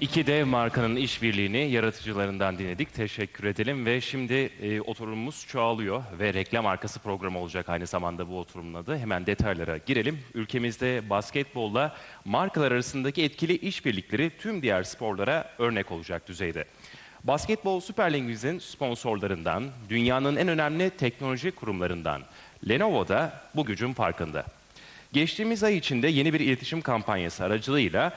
İki dev markanın işbirliğini yaratıcılarından dinledik. Teşekkür edelim ve şimdi e, oturumumuz çoğalıyor ve reklam arkası programı olacak aynı zamanda bu oturumun adı. Hemen detaylara girelim. Ülkemizde basketbolla markalar arasındaki etkili işbirlikleri tüm diğer sporlara örnek olacak düzeyde. Basketbol Süper Ligimizin sponsorlarından, dünyanın en önemli teknoloji kurumlarından Lenovo da bu gücün farkında. Geçtiğimiz ay içinde yeni bir iletişim kampanyası aracılığıyla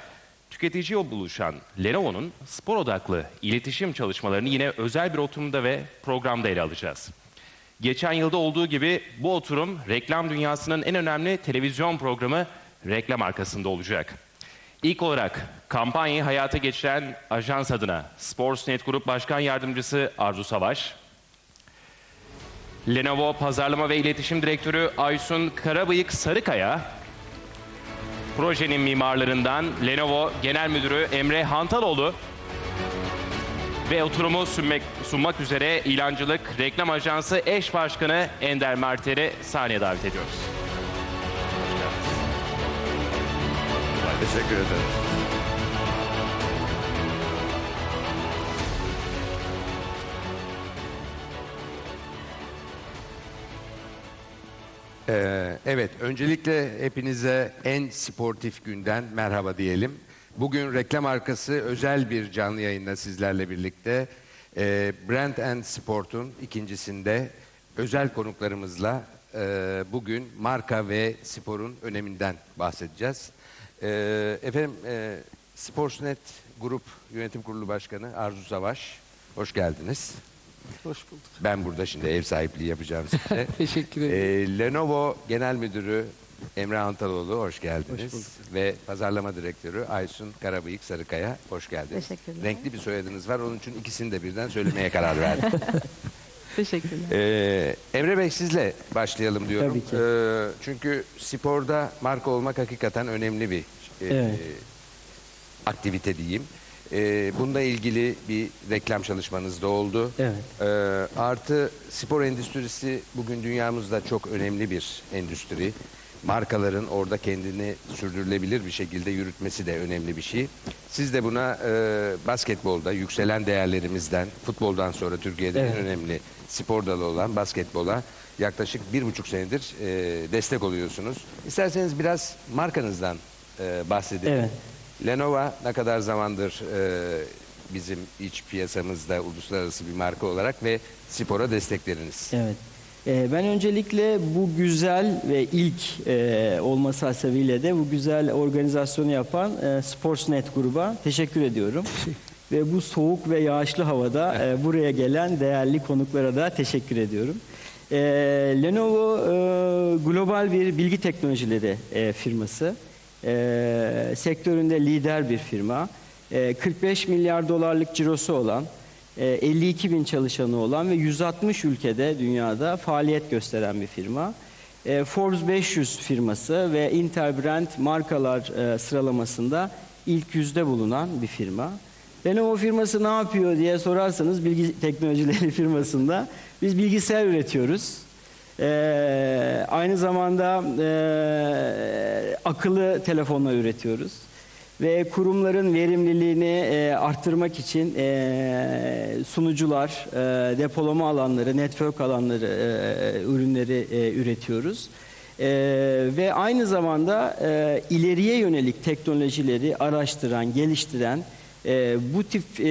tüketiciye buluşan Lenovo'nun spor odaklı iletişim çalışmalarını yine özel bir oturumda ve programda ele alacağız. Geçen yılda olduğu gibi bu oturum reklam dünyasının en önemli televizyon programı reklam arkasında olacak. İlk olarak kampanyayı hayata geçiren ajans adına Sportsnet Grup Başkan Yardımcısı Arzu Savaş, Lenovo Pazarlama ve İletişim Direktörü Aysun Karabıyık Sarıkaya, projenin mimarlarından Lenovo Genel Müdürü Emre Hantaloğlu ve oturumu sunmak, sunmak üzere ilancılık reklam ajansı eş başkanı Ender Merter'i sahneye davet ediyoruz. Teşekkür ederim. Ee, evet, öncelikle hepinize en sportif günden merhaba diyelim. Bugün reklam arkası özel bir canlı yayında sizlerle birlikte e, Brand and Sport'un ikincisinde özel konuklarımızla e, bugün marka ve sporun öneminden bahsedeceğiz. E, efendim, e, Sportsnet Grup Yönetim Kurulu Başkanı Arzu Savaş, hoş geldiniz. Hoş bulduk. Ben burada şimdi ev sahipliği yapacağım size. Teşekkür ederim. Ee, Lenovo Genel Müdürü Emre Antaloğlu hoş geldiniz. Hoş bulduk. Ve Pazarlama Direktörü Aysun Karabıyık Sarıkaya hoş geldiniz. Teşekkürler. Renkli bir soyadınız var onun için ikisini de birden söylemeye karar verdim. Teşekkürler. Ee, Emre Bey sizle başlayalım diyorum. Tabii ki. Ee, çünkü sporda marka olmak hakikaten önemli bir e, Evet. aktivite diyeyim. Ee, bununla ilgili bir reklam çalışmanız da oldu. Evet. Ee, artı spor endüstrisi bugün dünyamızda çok önemli bir endüstri. Markaların orada kendini sürdürülebilir bir şekilde yürütmesi de önemli bir şey. Siz de buna e, basketbolda yükselen değerlerimizden, futboldan sonra Türkiye'de Evet. en önemli spor dalı olan basketbola yaklaşık bir buçuk senedir e, destek oluyorsunuz. İsterseniz biraz markanızdan e, bahsedelim. Evet. Lenovo ne kadar zamandır e, bizim iç piyasamızda uluslararası bir marka olarak ve spora destekleriniz. Evet. Ee, ben öncelikle bu güzel ve ilk e, olması hasebiyle de bu güzel organizasyonu yapan e, Sportsnet gruba teşekkür ediyorum. ve bu soğuk ve yağışlı havada e, buraya gelen değerli konuklara da teşekkür ediyorum. E, Lenovo e, global bir bilgi teknolojileri e, firması. E, sektöründe lider bir firma. E, 45 milyar dolarlık cirosu olan, e, 52 bin çalışanı olan ve 160 ülkede dünyada faaliyet gösteren bir firma. E, Forbes 500 firması ve Interbrand markalar e, sıralamasında ilk yüzde bulunan bir firma. Lenovo firması ne yapıyor diye sorarsanız bilgi teknolojileri firmasında biz bilgisayar üretiyoruz. Ee, aynı zamanda e, akıllı telefonlar üretiyoruz ve kurumların verimliliğini e, arttırmak için e, sunucular, e, depolama alanları, network alanları e, ürünleri e, üretiyoruz. E, ve aynı zamanda e, ileriye yönelik teknolojileri araştıran, geliştiren, e, bu tip e,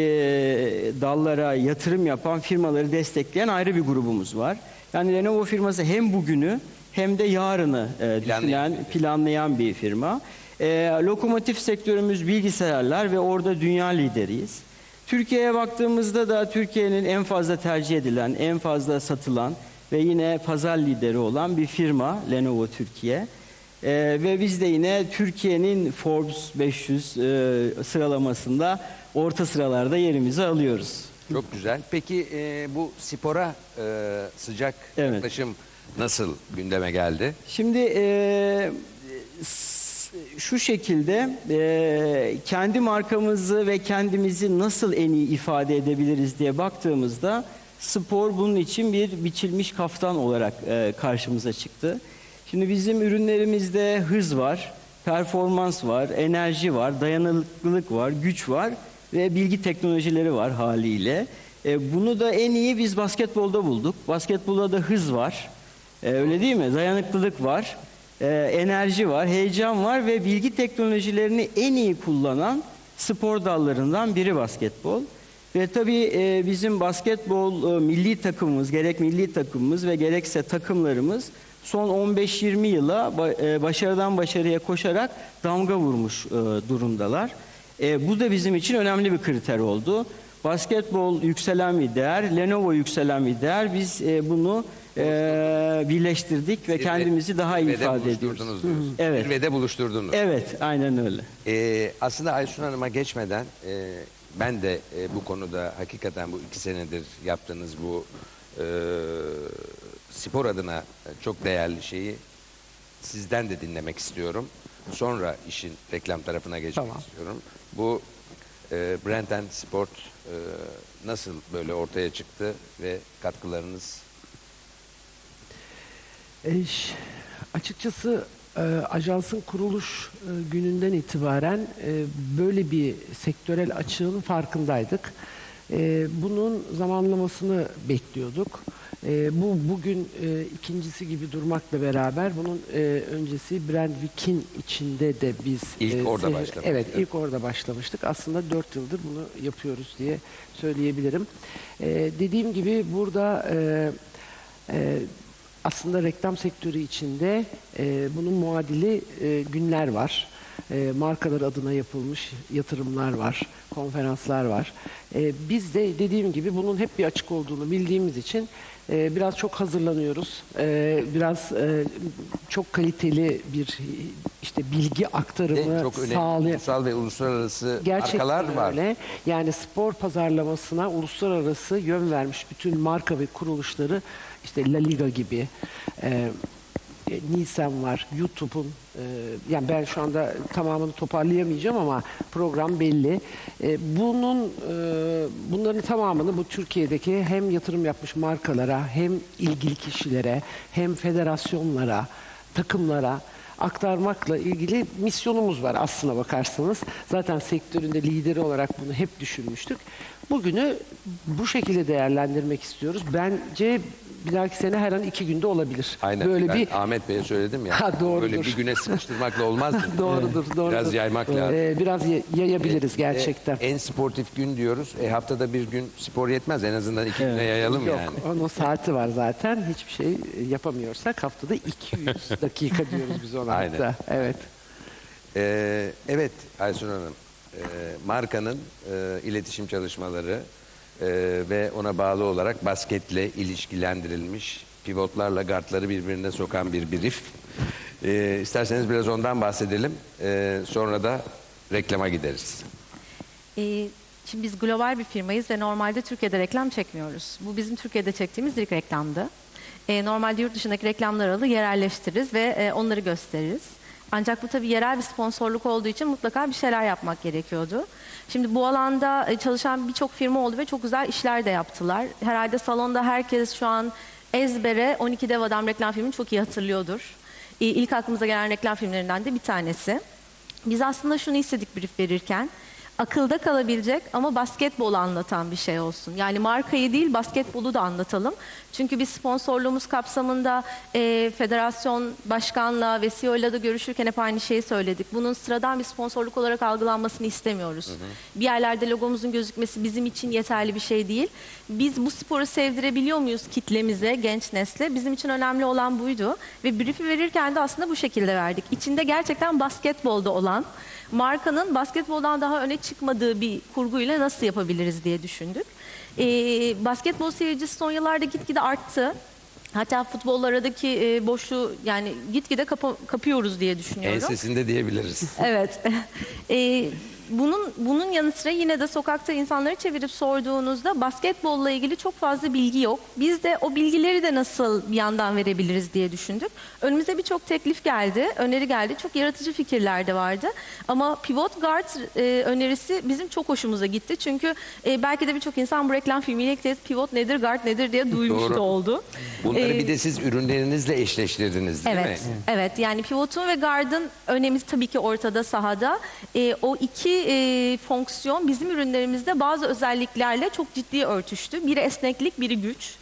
dallara yatırım yapan firmaları destekleyen ayrı bir grubumuz var. Yani Lenovo firması hem bugünü hem de yarını e, düşünen, planlayan bir firma. E, lokomotif sektörümüz bilgisayarlar ve orada dünya lideriyiz. Türkiye'ye baktığımızda da Türkiye'nin en fazla tercih edilen, en fazla satılan ve yine pazar lideri olan bir firma Lenovo Türkiye. E, ve biz de yine Türkiye'nin Forbes 500 e, sıralamasında orta sıralarda yerimizi alıyoruz. Çok güzel. Peki e, bu spora e, sıcak Evet. yaklaşım nasıl gündeme geldi? Şimdi e, s- şu şekilde e, kendi markamızı ve kendimizi nasıl en iyi ifade edebiliriz diye baktığımızda spor bunun için bir biçilmiş kaftan olarak e, karşımıza çıktı. Şimdi bizim ürünlerimizde hız var, performans var, enerji var, dayanıklılık var, güç var ve bilgi teknolojileri var haliyle. E, bunu da en iyi biz basketbolda bulduk. Basketbolda da hız var. E, öyle değil mi? Dayanıklılık var. e, enerji var, heyecan var ve bilgi teknolojilerini en iyi kullanan spor dallarından biri basketbol. Ve tabii e, bizim basketbol e, milli takımımız, gerek milli takımımız ve gerekse takımlarımız son 15-20 yıla e, başarıdan başarıya koşarak damga vurmuş e, durumdalar. E, bu da bizim için önemli bir kriter oldu. Basketbol yükselen bir değer, Lenovo yükselen bir değer. Biz e, bunu e, birleştirdik ve kendimizi daha iyi Zirvede ifade ediyoruz. buluşturdunuz diyorsun. Evet. Zirvede buluşturdunuz. Evet, aynen öyle. Ee, aslında Aysun Hanım'a geçmeden e, ben de e, bu konuda hakikaten bu iki senedir yaptığınız bu e, spor adına çok değerli şeyi sizden de dinlemek istiyorum. Sonra işin reklam tarafına geçmek Tamam. istiyorum. Bu e, Brand and Sport e, nasıl böyle ortaya çıktı ve katkılarınız E, açıkçası e, ajansın kuruluş e, gününden itibaren e, böyle bir sektörel açığın farkındaydık. E, bunun zamanlamasını bekliyorduk. E, bu bugün e, ikincisi gibi durmakla beraber bunun e, öncesi Brandvik'in içinde de biz İlk orada se- başlamıştık. Evet, ilk orada başlamıştık. Aslında dört yıldır bunu yapıyoruz diye söyleyebilirim. E, dediğim gibi burada e, e, aslında reklam sektörü içinde e, bunun muadili e, günler var. E, markalar adına yapılmış yatırımlar var, konferanslar var. E, biz de dediğim gibi bunun hep bir açık olduğunu bildiğimiz için e, biraz çok hazırlanıyoruz. E, biraz e, çok kaliteli bir işte bilgi aktarımı çok önemli ulusal ve uluslararası Gerçekten markalar var. öyle. Yani spor pazarlamasına uluslararası yön vermiş bütün marka ve kuruluşları işte La Liga gibi e, e, Nielsen var, YouTube'un e, yani ben şu anda tamamını toparlayamayacağım ama program belli. E, bunun e, bunların tamamını bu Türkiye'deki hem yatırım yapmış markalara hem ilgili kişilere hem federasyonlara, takımlara aktarmakla ilgili misyonumuz var aslına bakarsanız. Zaten sektöründe lideri olarak bunu hep düşünmüştük. Bugünü bu şekilde değerlendirmek istiyoruz. Bence bir dahaki sene her an iki günde olabilir. Aynen. Böyle ben bir Ahmet Bey'e söyledim ya. Ha, doğrudur. Böyle bir güne sıkıştırmakla olmaz. doğrudur, doğrudur. Biraz yaymak lazım. Ee, biraz ya- yayabiliriz E, gerçekten. en sportif gün diyoruz. E, haftada bir gün spor yetmez. En azından iki güne yayalım Yok, yani. onun saati var zaten. Hiçbir şey yapamıyorsak haftada 200 dakika diyoruz biz ona Aynen. hatta. Evet. E, evet Aysun Hanım. E, markanın e, iletişim çalışmaları e, ve ona bağlı olarak basketle ilişkilendirilmiş pivotlarla gardları birbirine sokan bir brief. E, isterseniz biraz ondan bahsedelim. E, sonra da reklama gideriz. Ee, şimdi biz global bir firmayız ve normalde Türkiye'de reklam çekmiyoruz. Bu bizim Türkiye'de çektiğimiz ilk reklamdı. Ee, normalde yurt dışındaki reklamları alır, yerelleştiririz ve e, onları gösteririz. Ancak bu tabii yerel bir sponsorluk olduğu için mutlaka bir şeyler yapmak gerekiyordu. Şimdi bu alanda e, çalışan birçok firma oldu ve çok güzel işler de yaptılar. Herhalde salonda herkes şu an ezbere 12 Dev Adam reklam filmini çok iyi hatırlıyordur. İlk aklımıza gelen reklam filmlerinden de bir tanesi. Biz aslında şunu istedik brief verirken. Akılda kalabilecek ama basketbolu anlatan bir şey olsun. Yani markayı değil basketbolu da anlatalım. Çünkü biz sponsorluğumuz kapsamında e, federasyon başkanla ve CEO'yla da görüşürken hep aynı şeyi söyledik. Bunun sıradan bir sponsorluk olarak algılanmasını istemiyoruz. Bir yerlerde logomuzun gözükmesi bizim için yeterli bir şey değil. Biz bu sporu sevdirebiliyor muyuz kitlemize, genç nesle? Bizim için önemli olan buydu. Ve brief'i verirken de aslında bu şekilde verdik. İçinde gerçekten basketbolda olan markanın basketboldan daha öne çıkmadığı bir kurguyla nasıl yapabiliriz diye düşündük. Ee, basketbol seyircisi son yıllarda gitgide arttı. Hatta futbolla aradaki e, boşluğu yani gitgide kapa- kapıyoruz diye düşünüyorum. Ensesinde diyebiliriz. Evet. Ee, bunun bunun yanı sıra yine de sokakta insanları çevirip sorduğunuzda basketbolla ilgili çok fazla bilgi yok. Biz de o bilgileri de nasıl bir yandan verebiliriz diye düşündük. Önümüze birçok teklif geldi, öneri geldi. Çok yaratıcı fikirler de vardı. Ama pivot guard e, önerisi bizim çok hoşumuza gitti. Çünkü e, belki de birçok insan bu reklam filmiyle ilk kez pivot nedir, guard nedir diye duymuş Doğru. da oldu. Bunları Ee, bir de siz ürünlerinizle eşleştirdiniz değil Evet, mi? evet. Yani pivotun ve gardın önemi tabii ki ortada sahada. Ee, o iki e, fonksiyon bizim ürünlerimizde bazı özelliklerle çok ciddi örtüştü. Biri esneklik, biri güç.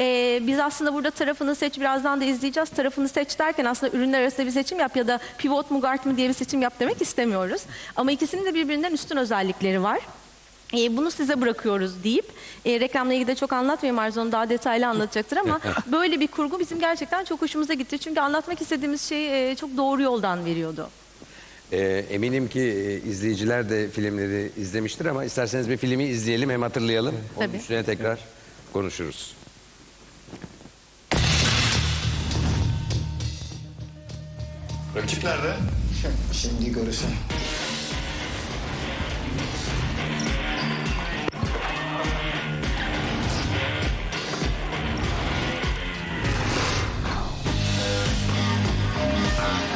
E, biz aslında burada tarafını seç, birazdan da izleyeceğiz. Tarafını seç derken aslında ürünler arasında bir seçim yap ya da pivot mu guard mı diye bir seçim yap demek istemiyoruz. Ama ikisinin de birbirinden üstün özellikleri var. E, bunu size bırakıyoruz deyip e, reklamla ilgili de çok anlatmayayım Arzon daha detaylı anlatacaktır ama böyle bir kurgu bizim gerçekten çok hoşumuza gitti. Çünkü anlatmak istediğimiz şeyi e, çok doğru yoldan veriyordu. Ee, eminim ki e, izleyiciler de filmleri izlemiştir ama isterseniz bir filmi izleyelim hem hatırlayalım. Onun Tabii. üstüne tekrar konuşuruz. Rakip nerede? Şimdi görürsün.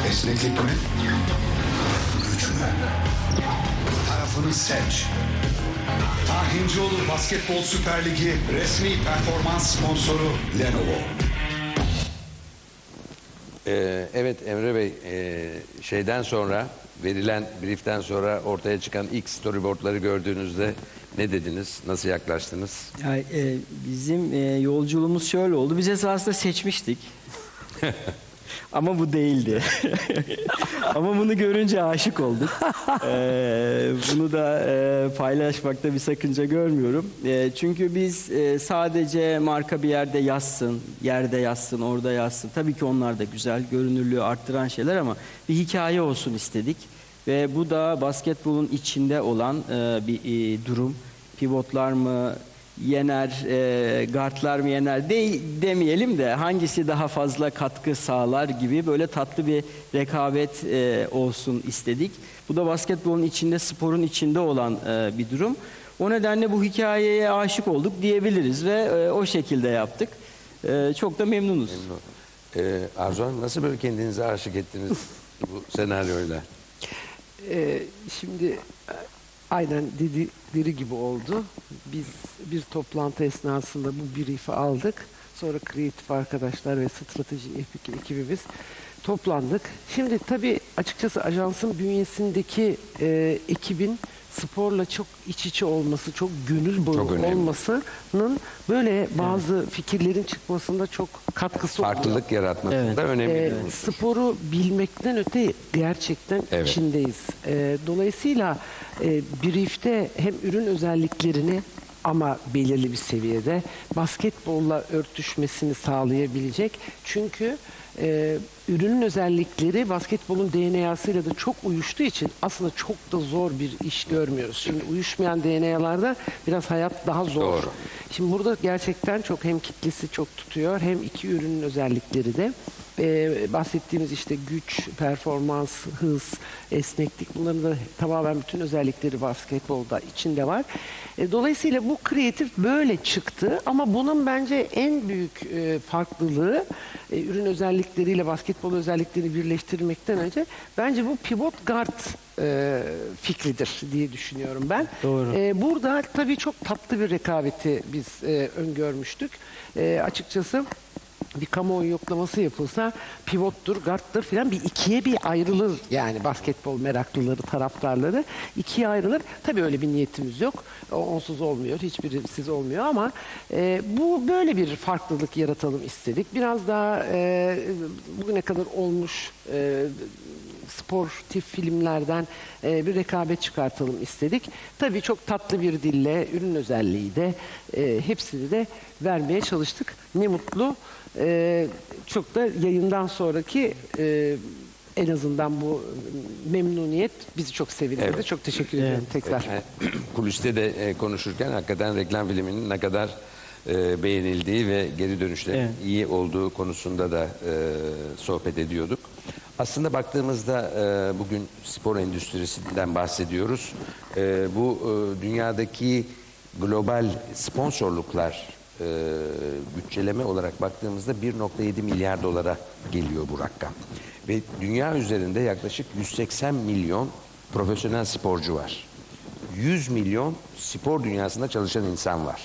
Esneklik mi? Tarafını seç. Tahincioğlu Basketbol Süper Ligi resmi performans sponsoru Lenovo. Ee, evet Emre Bey, e, şeyden sonra verilen brieften sonra ortaya çıkan ilk storyboardları gördüğünüzde ne dediniz? Nasıl yaklaştınız? Yani, e, bizim e, yolculuğumuz şöyle oldu. Biz esasında seçmiştik. Ama bu değildi. Ama bunu görünce aşık olduk. Ee, bunu da e, paylaşmakta bir sakınca görmüyorum. E, çünkü biz e, sadece marka bir yerde yazsın, yerde yazsın, orada yazsın. Tabii ki onlar da güzel, görünürlüğü arttıran şeyler ama bir hikaye olsun istedik. Ve bu da basketbolun içinde olan e, bir e, durum. Pivotlar mı, yener, e, guardlar mı yener de, demeyelim de hangisi daha fazla katkı sağlar gibi böyle tatlı bir rekabet e, olsun istedik. Bu da basketbolun içinde, sporun içinde olan e, bir durum. O nedenle bu hikayeye aşık olduk diyebiliriz ve e, o şekilde yaptık. E, çok da memnunuz. Ee, Arzu Hanım nasıl böyle kendinize aşık ettiniz bu senaryoyla? Ee, şimdi aynen dedikleri gibi oldu. Biz bir toplantı esnasında bu brief'i aldık. Sonra kreatif arkadaşlar ve strateji ekibimiz toplandık. Şimdi tabii açıkçası ajansın bünyesindeki e, ekibin sporla çok iç içe olması, çok gönül bağı Çok önemli. olmasının böyle bazı fikirlerin çıkmasında çok katkısı oluyor. Farklılık yaratmasında Evet. önemli Ee, bir unsur. sporu bilmekten öte gerçekten Evet. içindeyiz. Ee, dolayısıyla e, brief'te hem ürün özelliklerini ama belirli bir seviyede basketbolla örtüşmesini sağlayabilecek. Çünkü e, ürünün özellikleri basketbolun DNA'sıyla da çok uyuştuğu için aslında çok da zor bir iş görmüyoruz. Şimdi uyuşmayan DNA'larda biraz hayat daha zor. Doğru. Şimdi burada gerçekten çok hem kitlesi çok tutuyor hem iki ürünün özellikleri de Ee, bahsettiğimiz işte güç, performans, hız, esneklik bunların da tamamen bütün özellikleri basketbolda içinde var. E, dolayısıyla bu kreatif böyle çıktı ama bunun bence en büyük e, farklılığı e, ürün özellikleriyle basketbol özelliklerini birleştirmekten önce bence bu pivot guard e, fikridir diye düşünüyorum ben. Doğru. E, burada tabii çok tatlı bir rekabeti biz e, öngörmüştük. E, açıkçası bir kamuoyu yoklaması yapılsa pivottur, guarddır filan bir ikiye bir ayrılır yani basketbol meraklıları, taraftarları ikiye ayrılır. Tabii öyle bir niyetimiz yok. Onsuz olmuyor, hiçbirisiz olmuyor ama e, bu böyle bir farklılık yaratalım istedik. Biraz daha e, bugüne kadar olmuş e, sportif filmlerden e, bir rekabet çıkartalım istedik. Tabii çok tatlı bir dille, ürün özelliği de e, hepsini de vermeye çalıştık. Ne mutlu. E, çok da yayından sonraki e, en azından bu memnuniyet bizi çok sevindirdi. Evet. Çok teşekkür ederim tekrar. E, Kuliste de e, konuşurken hakikaten reklam filminin ne kadar e, beğenildiği ve geri dönüşlerin Evet. iyi olduğu konusunda da e, sohbet ediyorduk. Aslında baktığımızda e, bugün spor endüstrisinden bahsediyoruz. E, bu e, dünyadaki global sponsorluklar e, bütçeleme olarak baktığımızda 1.7 milyar dolara geliyor bu rakam. Ve dünya üzerinde yaklaşık 180 milyon profesyonel sporcu var. 100 milyon spor dünyasında çalışan insan var.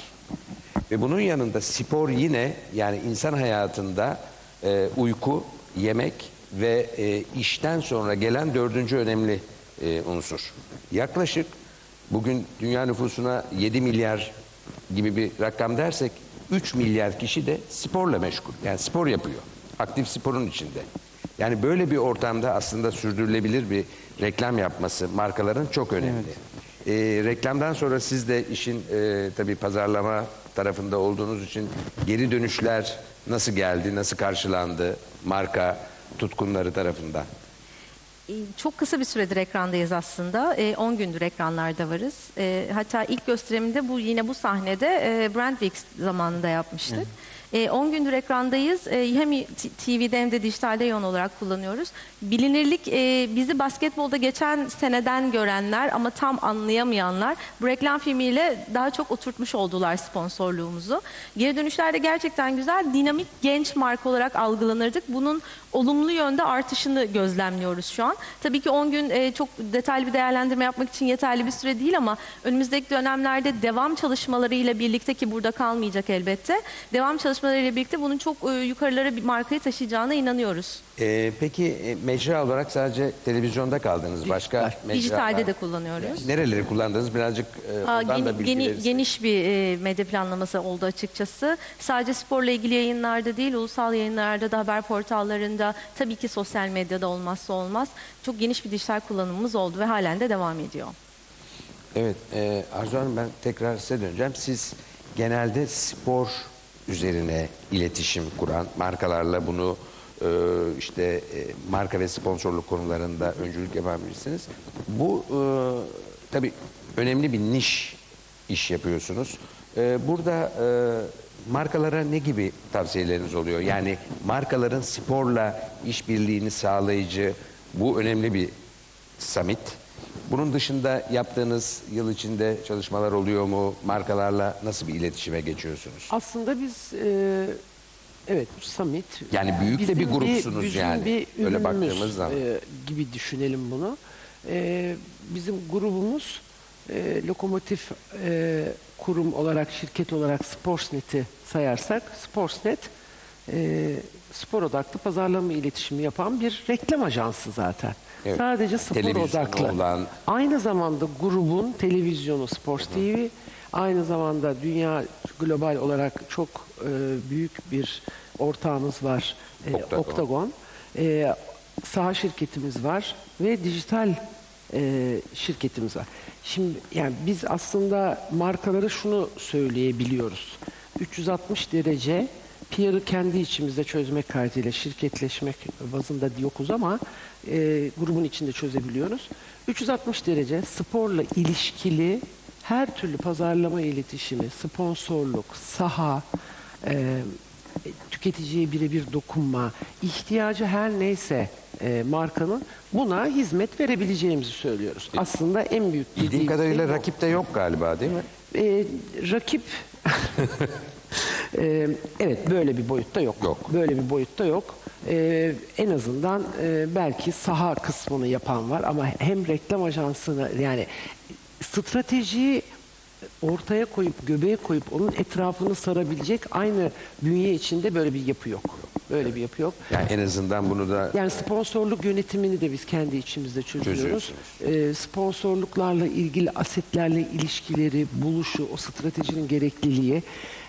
Ve bunun yanında spor yine yani insan hayatında e, uyku, yemek ve e, işten sonra gelen dördüncü önemli e, unsur. Yaklaşık bugün dünya nüfusuna 7 milyar gibi bir rakam dersek 3 milyar kişi de sporla meşgul. Yani spor yapıyor. Aktif sporun içinde. Yani böyle bir ortamda aslında sürdürülebilir bir reklam yapması markaların çok önemli. Ee, reklamdan sonra siz de işin e, tabii pazarlama tarafında olduğunuz için geri dönüşler nasıl geldi, nasıl karşılandı marka tutkunları tarafından? E, Çok kısa bir süredir ekrandayız aslında. E, 10 gündür ekranlarda varız. E, hatta ilk gösterimde bu yine bu sahnede e, Brand Week zamanında yapmıştık. E, 10 gündür ekrandayız. E, hem TV'de hem de dijitalde yoğun olarak kullanıyoruz. Bilinirlik e, bizi basketbolda geçen seneden görenler ama tam anlayamayanlar bu reklam filmiyle daha çok oturtmuş oldular sponsorluğumuzu. Geri dönüşler de gerçekten güzel. Dinamik genç marka olarak algılanırdık. Bunun olumlu yönde artışını gözlemliyoruz şu an. Tabii ki 10 gün e, çok detaylı bir değerlendirme yapmak için yeterli bir süre değil ama önümüzdeki dönemlerde devam çalışmalarıyla birlikte ki burada kalmayacak elbette. Devam çalışmalarıyla birlikte bunun çok e, yukarılara bir markayı taşıyacağına inanıyoruz. Ee, peki e, mecra olarak sadece televizyonda kaldınız. Başka mecralar? Dijitalde de kullanıyoruz. Nereleri kullandınız? Birazcık e, Aa, oradan geni- da bilgi geni- verirseniz. geniş bir e, medya planlaması oldu açıkçası. Sadece sporla ilgili yayınlarda değil, ulusal yayınlarda da haber portallarında, tabii ki sosyal medyada olmazsa olmaz. Çok geniş bir dijital kullanımımız oldu ve halen de devam ediyor. Evet, e, Arzu Hanım ben tekrar size döneceğim. Siz genelde spor üzerine iletişim kuran markalarla bunu e, işte e, marka ve sponsorluk konularında öncülük yapan birisiniz. Bu e, tabii önemli bir niş iş yapıyorsunuz. E, burada e, markalara ne gibi tavsiyeleriniz oluyor? Yani markaların sporla işbirliğini sağlayıcı bu önemli bir summit. Bunun dışında yaptığınız yıl içinde çalışmalar oluyor mu? Markalarla nasıl bir iletişime geçiyorsunuz? Aslında biz e, evet summit Yani büyük de bir grupsunuz bizim yani. bir Öyle ürünümüz, baktığımız zaman. e, gibi düşünelim bunu. E, bizim grubumuz e, lokomotif e, kurum olarak şirket olarak Sportsnet'i sayarsak Sportsnet e, spor odaklı pazarlama iletişimi yapan bir reklam ajansı zaten. Evet. Sadece spor Televizyonu odaklı. olan- Aynı zamanda grubun televizyonu Sports TV, aynı zamanda dünya global olarak çok e, büyük bir ortağımız var. E, Octagon. Octagon. E, saha şirketimiz var ve dijital e, şirketimiz var. Şimdi yani biz aslında markaları şunu söyleyebiliyoruz. 360 derece PR'ı kendi içimizde çözmek kaydıyla şirketleşmek bazında yokuz ama e, grubun içinde çözebiliyoruz. 360 derece sporla ilişkili her türlü pazarlama iletişimi, sponsorluk, saha, e, tüketiciye birebir dokunma, ihtiyacı her neyse e, markanın buna hizmet verebileceğimizi söylüyoruz. Aslında en büyük Bildiğim kadarıyla şey rakip de yok galiba değil mi? E, rakip E, evet böyle bir boyutta yok. Yok. Böyle bir boyutta yok. E, en azından e, belki saha kısmını yapan var ama hem reklam ajansını yani stratejiyi ortaya koyup göbeğe koyup onun etrafını sarabilecek aynı bünye içinde böyle bir yapı yok. Böyle bir yapı yok. Yani en azından bunu da Yani sponsorluk yönetimini de biz kendi içimizde çözüyoruz. Ee, sponsorluklarla ilgili asetlerle ilişkileri, buluşu, o stratejinin gerekliliği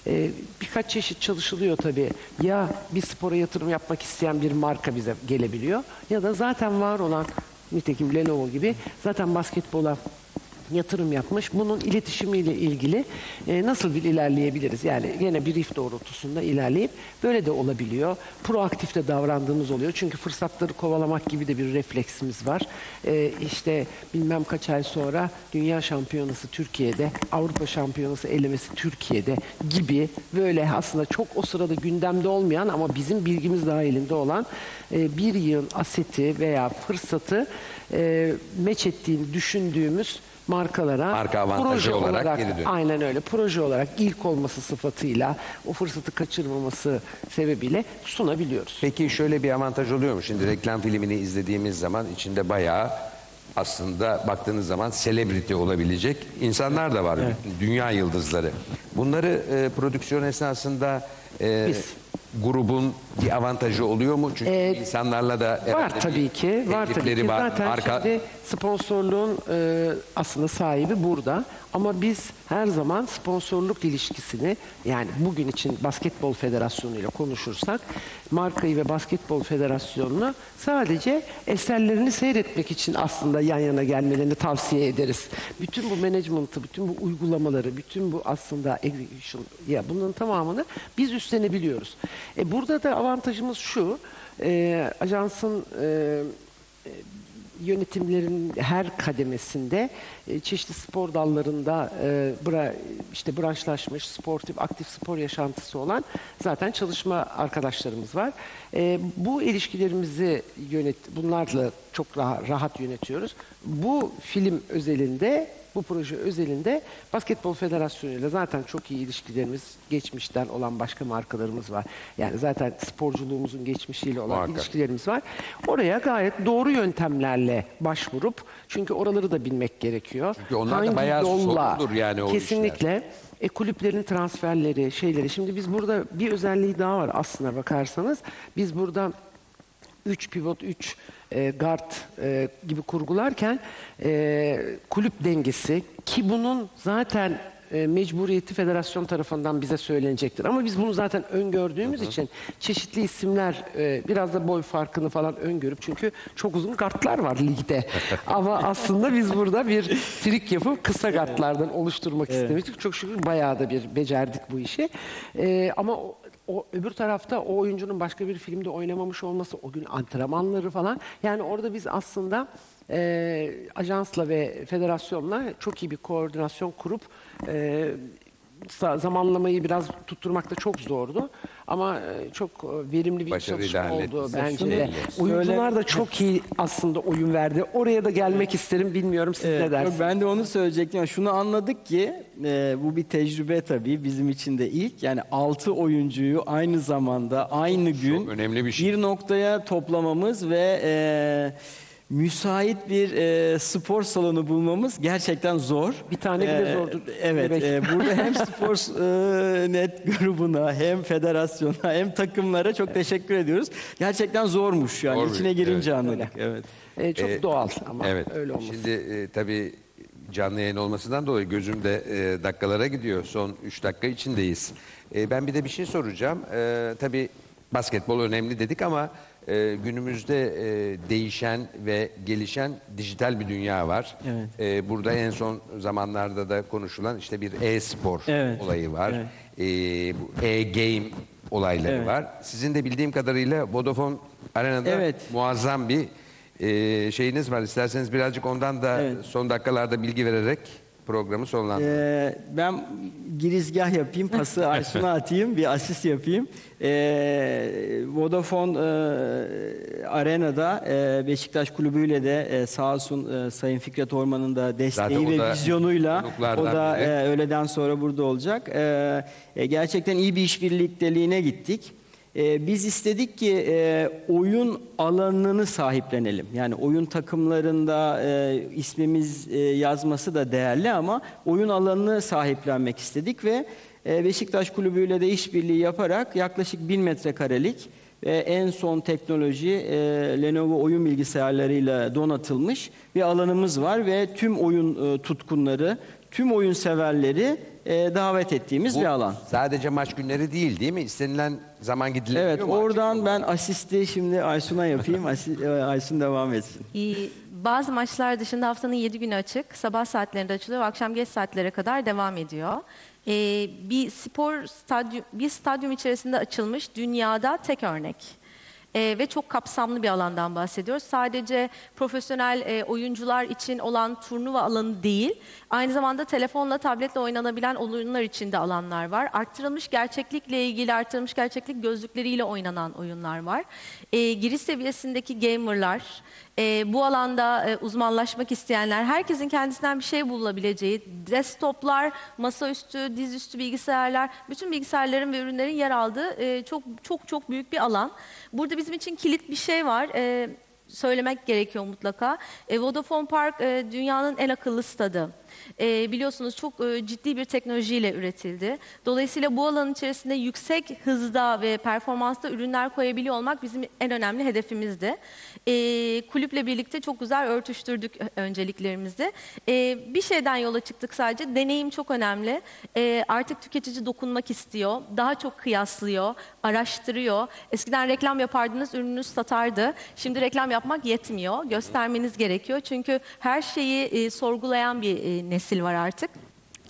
Ee, birkaç çeşit çalışılıyor tabii. Ya bir spora yatırım yapmak isteyen bir marka bize gelebiliyor ya da zaten var olan nitekim Lenovo gibi zaten basketbola yatırım yapmış. Bunun iletişimiyle ilgili e, nasıl bir ilerleyebiliriz? Yani yine bir rift doğrultusunda ilerleyip böyle de olabiliyor. Proaktif de davrandığımız oluyor. Çünkü fırsatları kovalamak gibi de bir refleksimiz var. E, işte bilmem kaç ay sonra Dünya Şampiyonası Türkiye'de, Avrupa Şampiyonası elemesi Türkiye'de gibi böyle aslında çok o sırada gündemde olmayan ama bizim bilgimiz dahilinde olan e, bir yığın aseti veya fırsatı e, meç ettiğini düşündüğümüz markalara Marka avantajı olarak geri dönüyor. aynen öyle proje olarak ilk olması sıfatıyla o fırsatı kaçırmaması sebebiyle sunabiliyoruz. Peki şöyle bir avantaj oluyor mu? Şimdi reklam filmini izlediğimiz zaman içinde bayağı aslında baktığınız zaman selebriti olabilecek insanlar da var. Dünya yıldızları. Bunları e, prodüksiyon esnasında e, Biz. grubun bir avantajı oluyor mu? Çünkü Ee, insanlarla da herhalde Var bir tabii ki. Var tabii teklifleri ki. var. Zaten Marka şimdi sponsorluğun e, aslında sahibi burada. Ama biz her zaman sponsorluk ilişkisini yani bugün için Basketbol Federasyonu ile konuşursak markayı ve Basketbol Federasyonu'nu sadece eserlerini seyretmek için aslında yan yana gelmelerini tavsiye ederiz. Bütün bu management'ı, bütün bu uygulamaları, bütün bu aslında execution ya bunun tamamını biz üstlenebiliyoruz. E, burada da avantajımız şu. e, ajansın e, yönetimlerin her kademesinde e, çeşitli spor dallarında e, bra, işte branşlaşmış, sportif, aktif spor yaşantısı olan zaten çalışma arkadaşlarımız var. E, bu ilişkilerimizi yönet, bunlarla çok rahat, rahat yönetiyoruz. Bu film özelinde bu proje özelinde Basketbol Federasyonu ile zaten çok iyi ilişkilerimiz geçmişten olan başka markalarımız var. Yani zaten sporculuğumuzun geçmişiyle olan Muhakkak. ilişkilerimiz var. Oraya gayet doğru yöntemlerle başvurup çünkü oraları da bilmek gerekiyor. Çünkü onlar da bayağı sorundur yani o Kesinlikle. E, kulüplerin transferleri, şeyleri. Şimdi biz burada bir özelliği daha var aslına bakarsanız. Biz burada 3 pivot, 3 e, guard e, gibi kurgularken e, kulüp dengesi ki bunun zaten e, mecburiyeti federasyon tarafından bize söylenecektir. Ama biz bunu zaten öngördüğümüz için çeşitli isimler e, biraz da boy farkını falan öngörüp çünkü çok uzun kartlar var ligde. Ama aslında biz burada bir trik yapıp kısa kartlardan oluşturmak istemiştik. Çok şükür bayağı da bir becerdik bu işi. E, ama o, öbür tarafta o oyuncunun başka bir filmde oynamamış olması, o gün antrenmanları falan. Yani orada biz aslında e, ajansla ve federasyonla çok iyi bir koordinasyon kurup e, zamanlamayı biraz tutturmakta çok zordu. Ama e, çok e, verimli bir Başarıyla çalışma oldu hallettiniz. bence de. Oyuncular da çok iyi aslında oyun verdi. Oraya da gelmek isterim. Bilmiyorum siz Evet, ne dersiniz? ben de onu söyleyecektim. Yani Şunu anladık ki e, bu bir tecrübe tabii bizim için de ilk. Yani 6 oyuncuyu aynı zamanda aynı gün önemli bir şey. bir noktaya toplamamız ve e, müsait bir e, spor salonu bulmamız gerçekten zor. Bir tane bile E, zordur. Evet, Bebek. e, burada hem spor e, net grubuna hem federasyona hem takımlara çok teşekkür ediyoruz. Gerçekten zormuş yani Zor bir- içine girince evet. anladık. Evet. E, çok E, doğal ama Evet. öyle olması. Şimdi e, tabii canlı yayın olmasından dolayı gözümde e, dakikalara gidiyor. Son 3 dakika içindeyiz. E, ben bir de bir şey soracağım. E, tabii basketbol önemli dedik ama e, günümüzde e, değişen ve gelişen dijital bir dünya var. Evet. E, burada en son zamanlarda da konuşulan işte bir e-spor Evet. olayı var. E, bu e-game olayları Evet. var. Sizin de bildiğim kadarıyla Vodafone Arena'da Evet. muazzam bir e, şeyiniz var. İsterseniz birazcık ondan da Evet. son dakikalarda bilgi vererek programı sonlandıralım. Ee, ben girizgah yapayım, pası Aysun'a atayım, bir asist yapayım. Ee, Vodafone e, Arena'da e, Beşiktaş Kulübü'yle de e, sağ olsun e, Sayın Fikret Orman'ın da desteği Zaten o ve da vizyonuyla o da biri. e, öğleden sonra burada olacak. E, e, gerçekten iyi bir işbirlikteliğine gittik. E, biz istedik ki e, oyun alanını sahiplenelim. Yani oyun takımlarında e, ismimiz e, yazması da değerli ama oyun alanını sahiplenmek istedik ve e, Beşiktaş Kulübü ile de işbirliği yaparak yaklaşık 1000 metrekarelik ve en son teknoloji e, Lenovo oyun bilgisayarlarıyla donatılmış bir alanımız var ve tüm oyun e, tutkunları, tüm oyun severleri e, davet ettiğimiz Bu bir alan. sadece maç günleri değil değil mi? İstenilen zaman gidilebiliyor Evet, mu? oradan ben asisti şimdi Aysun'a yapayım. Asi- e, Aysun devam etsin. İyi. Bazı maçlar dışında haftanın 7 günü açık. Sabah saatlerinde açılıyor ve akşam geç saatlere kadar devam ediyor. Ee, bir spor stadyum, bir stadyum içerisinde açılmış dünyada tek örnek. Ee, ve çok kapsamlı bir alandan bahsediyoruz. Sadece profesyonel e, oyuncular için olan turnuva alanı değil, aynı zamanda telefonla, tabletle oynanabilen oyunlar için de alanlar var. Arttırılmış gerçeklikle ilgili arttırılmış gerçeklik gözlükleriyle oynanan oyunlar var. Ee, giriş seviyesindeki gamerlar, e, bu alanda e, uzmanlaşmak isteyenler, herkesin kendisinden bir şey bulabileceği, desktoplar, masaüstü, dizüstü bilgisayarlar, bütün bilgisayarların ve ürünlerin yer aldığı e, çok çok çok büyük bir alan. Burada bizim için kilit bir şey var. E, söylemek gerekiyor mutlaka. E, Vodafone Park e, dünyanın en akıllı stadı. E, biliyorsunuz çok e, ciddi bir teknolojiyle üretildi. Dolayısıyla bu alanın içerisinde yüksek hızda ve performansta ürünler koyabiliyor olmak bizim en önemli hedefimizdi. E, kulüple birlikte çok güzel örtüştürdük önceliklerimizi. E, bir şeyden yola çıktık sadece. Deneyim çok önemli. E, artık tüketici dokunmak istiyor. Daha çok kıyaslıyor, araştırıyor. Eskiden reklam yapardınız, ürününüz satardı. Şimdi reklam yapmak yetmiyor. Göstermeniz gerekiyor. Çünkü her şeyi e, sorgulayan bir e, nesil var artık.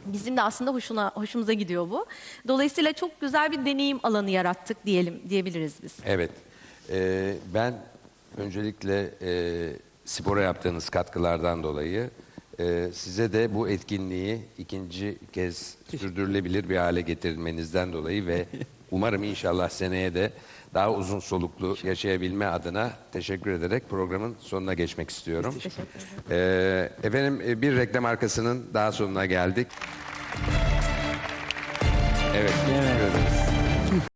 Bizim de aslında hoşuna, hoşumuza gidiyor bu. Dolayısıyla çok güzel bir deneyim alanı yarattık diyelim diyebiliriz biz. Evet. Ee, ben öncelikle e, spora yaptığınız katkılardan dolayı e, size de bu etkinliği ikinci kez sürdürülebilir bir hale getirmenizden dolayı ve umarım inşallah seneye de daha uzun soluklu yaşayabilme adına teşekkür ederek programın sonuna geçmek istiyorum. Ee, efendim e, bir reklam arkasının daha sonuna geldik. Evet. evet.